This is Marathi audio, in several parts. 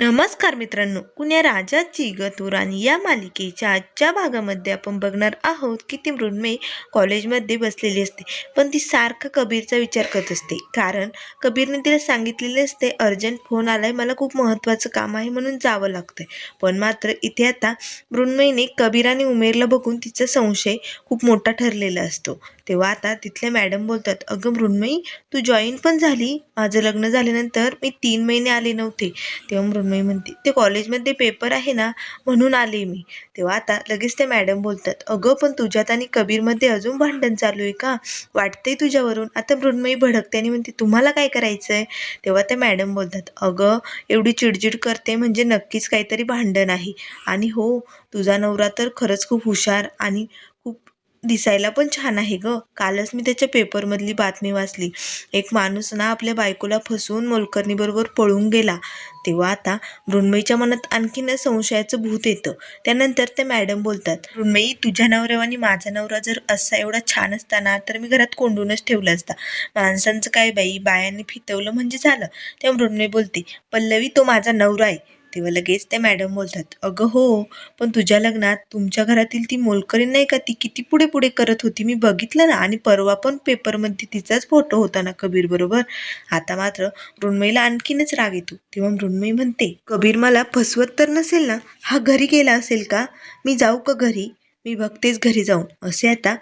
नमस्कार मित्रांनो कुण्या राजाची गतुराणी या मालिकेच्या आजच्या भागामध्ये आपण बघणार आहोत की ती मृण्मयी कॉलेजमध्ये बसलेली असते पण ती सारखं कबीरचा विचार करत असते. कारण कबीरने तिला सांगितलेले असते अर्जंट फोन आलाय मला खूप महत्त्वाचं काम आहे म्हणून जावं लागतंय. पण मात्र इथे आता मृण्मयीने कबीर आणि उमेरला बघून तिचा संशय खूप मोठा ठरलेला असतो. तेव्हा आता तिथल्या मॅडम बोलतात अगं मृण्मयी तू जॉईन पण झाली. माझं लग्न झाल्यानंतर मी तीन महिने आले नव्हते. तेव्हा मृण्मयी म्हणते ते कॉलेजमध्ये पेपर आहे ना म्हणून आले मी. तेव्हा आता लगेच त्या मॅडम बोलतात अगं पण तुझ्यात आणि कबीरमध्ये अजून भांडण चालू आहे का? वाटतंय तुझ्यावरून. आता मृण्मयी भडकते आणि म्हणते तुम्हाला काय करायचं आहे तेव्हा त्या मॅडम बोलतात अगं एवढी चिडचिड करते म्हणजे नक्कीच काहीतरी भांडण आहे. आणि हो तुझा नवरा तर खरंच खूप हुशार आणि दिसायला पण छान आहे ग. कालच मी त्याच्या पेपरमधली बातमी वाचली. एक माणूस ना आपल्या बायकोला फसवून मोलकर्णीबरोबर पळून गेला. तेव्हा आता मृण्मयीच्या मनात आणखीन संशयाचं भूत येतं. त्यानंतर ते मॅडम बोलतात मृण्मयी तुझ्या नवऱ्या आणि माझा नवरा जर असा एवढा छान असता ना तर मी घरात कोंडूनच ठेवला असता. माणसांचं काय बाई बायांनी फितवलं म्हणजे झालं. तेव्हा मृण्मयी बोलते पल्लवी तो माझा नवरा आहे. तेव्हा लगेच त्या मॅडम बोलतात अगं हो पण तुझ्या लग्नात तुमच्या घरातील ती मोलकरीण नाही का ती किती पुढे पुढे करत होती? मी बघितलं ना आणि परवा पण पेपरमध्ये तिचाच फोटो होता ना कबीर बरोबर? आता मात्र मृण्मयीला आणखीनच राग येतो. तेव्हा मृण्मयी म्हणते कबीर मला फसवत तर नसेल ना? हा घरी गेला असेल का? मी जाऊ का घरी? मी बघतेच घरी जाऊन. असे आता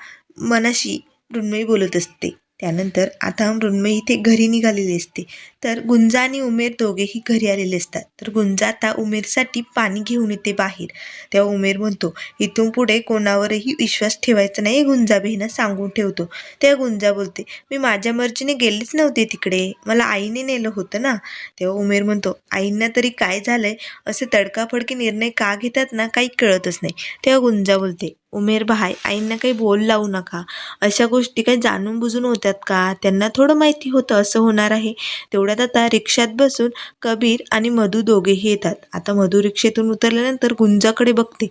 मनाशी मृण्मयी बोलत असते. त्यानंतर आता मृण्मयी इथे घरी निघालेली असते. तर गुंजा आणि उमेर दोघेही घरी आलेले असतात. तर गुंजा आता उमेरसाठी पाणी घेऊन येते बाहेर. तेव्हा उमेर म्हणतो इथून पुढे कोणावरही विश्वास ठेवायचा नाही गुंजा बहिणा सांगून ठेवतो. तेव्हा गुंजा बोलते मी माझ्या मर्जीने गेलेच नव्हते तिकडे. मला आईने नेलं होतं ना. तेव्हा उमेर म्हणतो आईंना तरी काय झालंय? असे तडकाफडकी निर्णय का घेतात ना काही कळतच नाही. तेव्हा गुंजा बोलते उमेर भाई आईंना काही बोल लावू नका. अशा गोष्टी काही जाणून बुजून होतात का? त्यांना थोडं माहिती होतं असं होणार आहे. तेवढ्यात आता रिक्षात बसून कबीर आणि मधू दोघेही येतात. आता मधू रिक्षेतून उतरल्यानंतर गुंजाकडे बघते.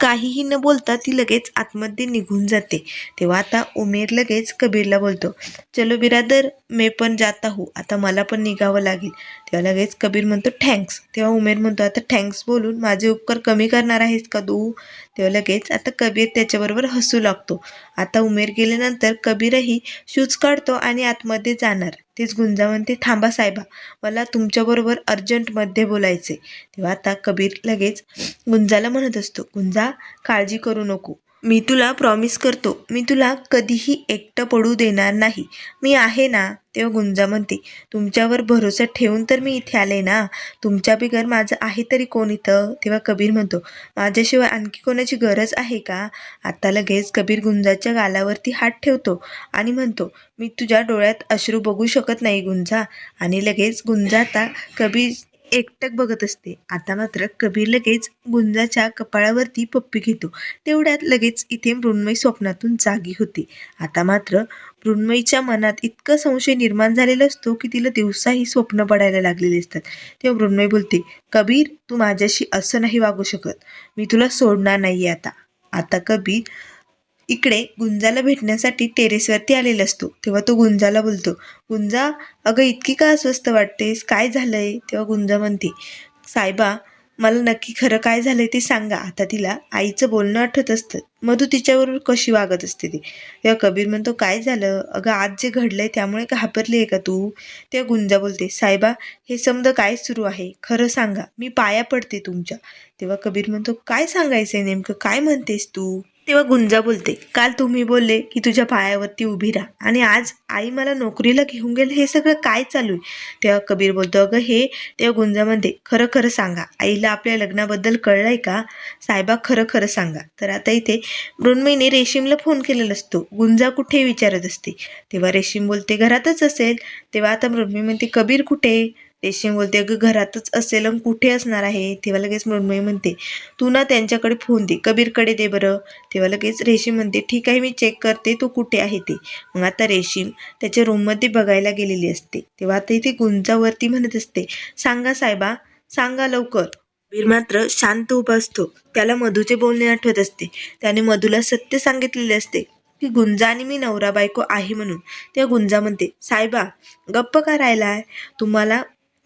काहीही न बोलता ती लगेच आतमध्ये निघून जाते. तेव्हा आता उमेर लगेच कबीरला बोलतो चलो बिरादर मे पण जाता हूँ आता मला पण निघावं लागेल. तेव्हा लगेच कबीर म्हणतो थँक्स. तेव्हा उमेर म्हणतो आता थँक्स बोलून माझे उपकार कमी करणार आहेस का तू? तेव्हा लगेच आता कबीर त्याच्याबरोबर हसू लागतो. आता उमेर गेल्यानंतर कबीरही शूज काढतो आणि आतमध्ये जाणार. तेच गुंजा म्हणते थांबा साहेबा मला तुमच्याबरोबर अर्जंटमध्ये बोलायचे तेव्हा आता कबीर लगेच गुंजाला म्हणत असतो गुंजा काळजी करू नको. मी तुला प्रॉमिस करतो मी तुला कधीही एकटं पडू देणार नाही. मी आहे ना तेव्हा गुंजा म्हणते तुमच्यावर भरोसा ठेवून तर मी इथे आले ना. तुमच्या बिगर माझं आहे तरी कोण इथं? तेव्हा कबीर म्हणतो माझ्याशिवाय आणखी कोणाची गरज आहे का? आता लगेच कबीर गुंजाच्या गालावरती हात ठेवतो आणि म्हणतो मी तुझ्या डोळ्यात अश्रू बघू शकत नाही गुंजा. आणि लगेच गुंजा आता कबीर एकटक बघत असते. आता मात्र कबीर लगेच गुंजाच्या कपाळावरती पप्पी घेतो. तेवढ्यात लगेच इथे मृण्मयी स्वप्नातून जागी होते. आता मात्र मृण्मयीच्या मनात इतकं संशय निर्माण झालेला असतो की तिला दिवसाही स्वप्न पडायला लागलेले असतात. तेव्हा मृण्मयी बोलते कबीर तू माझ्याशी असं नाही वागू शकत. मी तुला सोडणार नाही आता. आता कबीर इकडे गुंजाला भेटण्यासाठी टेरेसवरती आलेला असतो. तेव्हा तो गुंजाला बोलतो गुंजा अगं इतकी का अस्वस्थ वाटतेस? काय झालंय? तेव्हा गुंजा म्हणते साहेबा मला नक्की खरं काय झालंय ते सांगा. आता तिला आईचं बोलणं आठवत असतं. मधू तिच्याबरोबर कशी वागत असते ती? तेव्हा कबीर म्हणतो काय झालं? अगं आज जे घडलंय त्यामुळे घाबरली आहे का तू? तेव्हा गुंजा बोलते साहेबा हे समजा काय सुरू आहे? खरं सांगा. मी पाया पडते तुमच्या. तेव्हा कबीर म्हणतो काय सांगायचंय नेमकं? काय म्हणतेस तू? तेव्हा गुंजा बोलते काल तुम्ही बोलले की तुझ्या पायावरती उभी राहा आणि आज आई मला नोकरीला घेऊन गेले हे सगळं काय चालू आहे? तेव्हा कबीर बोलतो अगं हे तेव्हा गुंजा म्हणते खरं खरं सांगा आईला आपल्या लग्नाबद्दल कळलंय का? साहेबा खरं खरं सांगा. तर आता इथे मृण्मयीने रेशीमला फोन केलेला असतो गुंजा कुठे विचारत असते? तेव्हा रेशीम बोलते घरातच असेल. तेव्हा आता मृण्मयी म्हणते कबीर कुठे? रेशीम बोलते अगं घरातच असेल आणि कुठे असणार आहे? तेव्हा लगेच मृण्मयी म्हणते तू ना त्यांच्याकडे फोन दे कबीरकडे दे बरं. तेव्हा लगेच रेशीम म्हणते ठीक आहे मी चेक करते तो कुठे आहे ते? मग आता रेशीम त्याच्या रूममध्ये बघायला गेलेली असते. तेव्हा आता इथे गुंजावरती म्हणत असते सांगा साहेबा सांगा लवकर. कबीर मात्र शांत उभा असतो. त्याला मधूचे बोलणे आठवत असते. त्याने मधूला सत्य सांगितलेले असते की गुंजा आणि मी नवरा बायको आहे म्हणून. त्या गुंजा म्हणते साहेबा गप्प का राहिलाय? तुम्हाला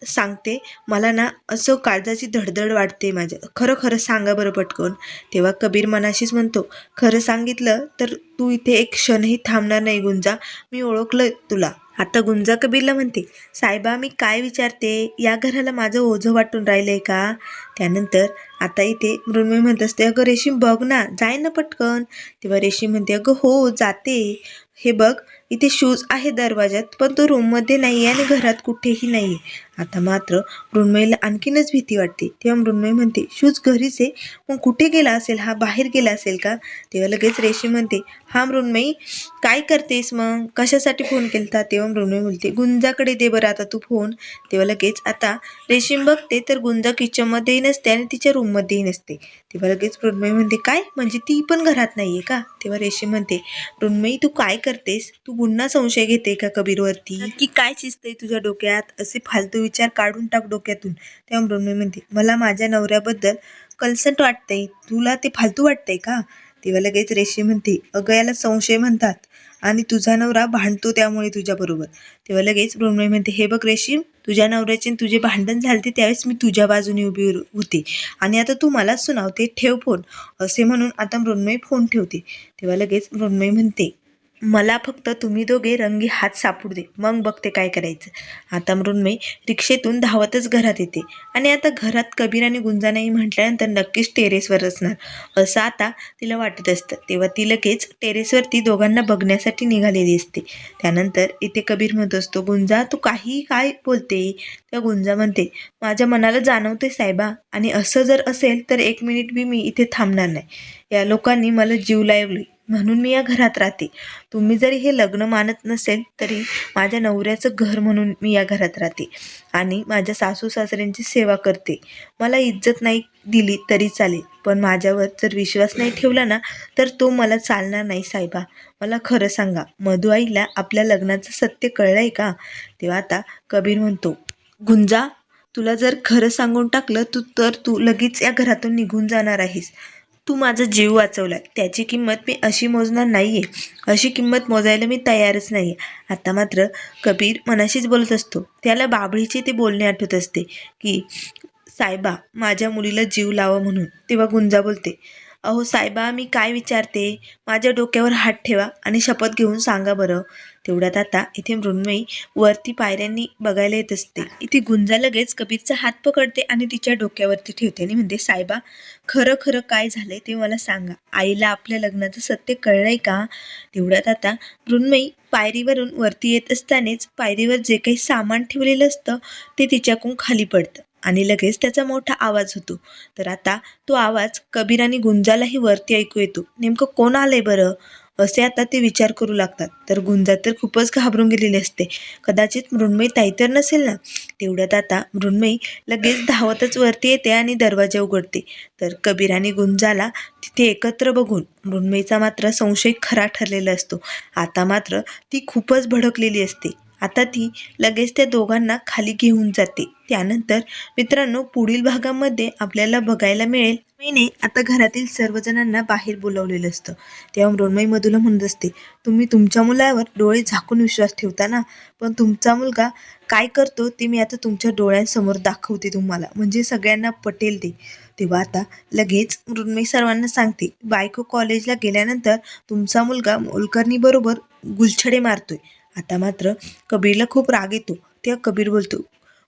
सांगते. मला ना असं काळजाची धडधड वाटते माझ्या. खरं खरं सांगा बरं पटकन. तेव्हा कबीर मनाशीच म्हणतो खरं सांगितलं तर तू इथे एक क्षणही थांबणार नाही गुंजा. मी ओळखलं तुला. आता गुंजा कबीरला म्हणते साहेबा मी काय विचारते? या घराला माझं ओझं वाटून राहिलंय का? त्यानंतर आता इथे मृण्मय म्हणत असते. अगं रेशीम बघ ना. जाय ना पटकन. तेव्हा रेशीम म्हणते अगं हो जाते. हे बघ इथे शूज आहे दरवाजात पण तो रूममध्ये नाही आहे आणि घरात कुठेही नाही आहे आता मात्र मृण्मयीला आणखीनच भीती वाटते. तेव्हा मृण्मयी म्हणते शूज घरीच आहे. मग कुठे गेला असेल? हा बाहेर गेला असेल का? तेव्हा लगेच रेशीम म्हणते हा मृण्मयी काय करतेस मग? कशासाठी फोन केलता? तेव्हा मृण्मयी बोलते गुंजाकडे दे बरं आता तू फोन तेव्हा लगेच आता रेशीम बघते तर गुंजा किचनमध्येही नसते आणि तिच्या रूममध्येही नसते. तेव्हा लगेच मृण्मयी म्हणते काय? म्हणजे ती पण घरात नाही आहे का? तेव्हा रेशीम म्हणते मृण्मयी तू काय करतेस? तू पुन्हा संशय घेते का कबीरवरती? की काय चिजतंय तुझ्या डोक्यात? असे फालतू विचार काढून टाक डोक्यातून. तेव्हा मृण्मयी म्हणते मला माझ्या नवऱ्याबद्दल कन्सर्ट वाटतंय. तुला ते फालतू वाटतंय का? तेव्हा लगेच रेशीम म्हणते अगं याला संशय म्हणतात आणि तुझा नवरा भांडतो त्यामुळे तुझ्याबरोबर. तेव्हा लगेच मृण्मयी म्हणते हे बघ रेशीम तुझ्या नवऱ्याचे तुझे भांडण झालते त्यावेळेस मी तुझ्या बाजूने उभी होते. आणि आता तू मलाच सुनावते ठेव फोन असे म्हणून आता मृण्मयी फोन ठेवते. तेव्हा लगेच मृण्मयी म्हणते मला फक्त तुम्ही दोघे रंगी हात सापडू दे. मग बघते काय करायचं. आता मृण्मयी रिक्षेतून धावतच घरात येते. आणि आता घरात कबीर आणि गुंजा नाही म्हटल्यानंतर नक्कीच टेरेसवर असणार. असं आता तिला वाटत असतं. तेव्हा ती लगेच टेरेसवरती दोघांना बघण्यासाठी निघालेली असते. त्यानंतर इथे कबीर म्हणत असतो गुंजा तू काही काय बोलते? त्या गुंजा म्हणते माझ्या मनाला जाणवते साहेबा. आणि असं जर असेल तर एक मिनिट बी मी इथे थांबणार नाही. या लोकांनी मला जीव लावली म्हणून मी या घरात राहते. तुम्ही जरी हे लग्न मानत नसेल तरी माझ्या नवऱ्याचं घर म्हणून मी या घरात राहते आणि माझ्या सासू सासऱ्यांची सेवा करते. मला इज्जत नाही दिली तरी चालेल पण माझ्यावर जर विश्वास नाही ठेवला ना तर तो मला चालणार नाही साहेबा मला खरं सांगा मधुआईला आपल्या लग्नाचं सत्य कळलंय का? तेव्हा आता कबीर म्हणतो गुंजा तुला जर खरं सांगून टाकलं तू तर तू लगेच या घरातून निघून जाणार आहेस. तू माझा जीव वाचवला त्याची किंमत मी अशी मोजणार नाही आहे अशी किंमत मोजायला मी तयारच नाही आहे आता मात्र कबीर मनाशीच बोलत असतो. त्याला बाबळीचे ते बोलणे आठवत असते की साहेबा माझ्या मुलीला जीव लावा म्हणून. तेव्हा गुंजा बोलते अहो साहेबा मी काय विचारते? माझ्या डोक्यावर हात ठेवा आणि शपथ घेऊन सांगा बरं. तेवढ्यात आता इथे मृण्मयी वरती पायऱ्यांनी बघायला येत असते. इथे गुंजा लगेच कबीरचा हात पकडते आणि तिच्या डोक्यावरती ठेवते आणि म्हणते साहेबा खरं खरं काय झालंय ते मला सांगा. आईला आपल्या लग्नाचं सत्य कळलंय का? तेवढ्यात आता मृण्मयी पायरीवरून वरती येत असतानाच पायरीवर जे काही सामान ठेवलेलं असतं ते तिच्याकडून खाली पडतं. आणि लगेच त्याचा मोठा आवाज होतो. तर आता तो आवाज कबीर आणि गुंजालाही वरती ऐकू येतो. नेमकं कोण आलंय बरं? असे आता ते विचार करू लागतात. तर गुंजा तर खूपच घाबरून गेलेली असते. कदाचित मृण्मयी ताई तर नसेल ना? तेवढ्यात आता मृण्मयी लगेच धावतच वरती येते आणि दरवाजा उघडते. तर कबीर आणि गुंजाला तिथे एकत्र बघून मृण्मयीचा मात्र संशय खरा ठरलेला असतो. आता मात्र ती खूपच भडकलेली असते. आता ती लगेच त्या दोघांना खाली घेऊन जाते. त्यानंतर मित्रांनो पुढील भागामध्ये आपल्याला बघायला मिळेल मीने आता घरातील सर्वजणांना बाहेर बोलावलेलं असतं. तेव्हा मृण्मयी मधुला म्हणत असते तुम्ही तुमच्या मुलावर डोळे झाकून विश्वास ठेवता ना? पण तुमचा मुलगा काय करतो ते मी आता तुमच्या डोळ्यांसमोर दाखवते तुम्हाला. म्हणजे सगळ्यांना पटेल ते. तेव्हा आता लगेच मृण्मयी सर्वांना सांगते बायको कॉलेजला गेल्यानंतर तुमचा मुलगा मोलकर्णीबरोबर गुलछडे मारतोय. आता मात्र कबीरला खूप राग येतो. तेव्हा कबीर बोलतो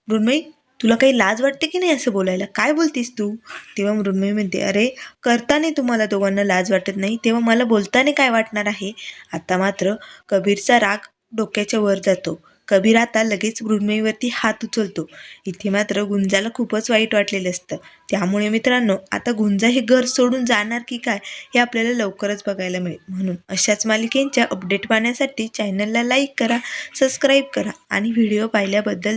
मृण्मयी तुला काही लाज वाटते की नाही असं बोलायला? काय बोलतीस तू? तेव्हा मृण्मयी म्हणते अरे करताना तुम्हाला दोघांना लाज वाटत नाही. तेव्हा मला बोलताना काय वाटणार आहे? आता मात्र कबीरचा राग डोक्याच्या वर जातो. कबीर आता लगेच मृण्मयीवरती हात उचलतो. इथे मात्र गुंजाला खूपच वाईट वाटलेलं असतं. त्यामुळे मित्रांनो आता गुंजा हे घर सोडून जाणार की काय हे आपल्याला लवकरच बघायला मिळेल. म्हणून अशाच मालिकेंच्या अपडेट पाहण्यासाठी चॅनलला लाईक करा सबस्क्राईब करा आणि व्हिडिओ पाहिल्याबद्दल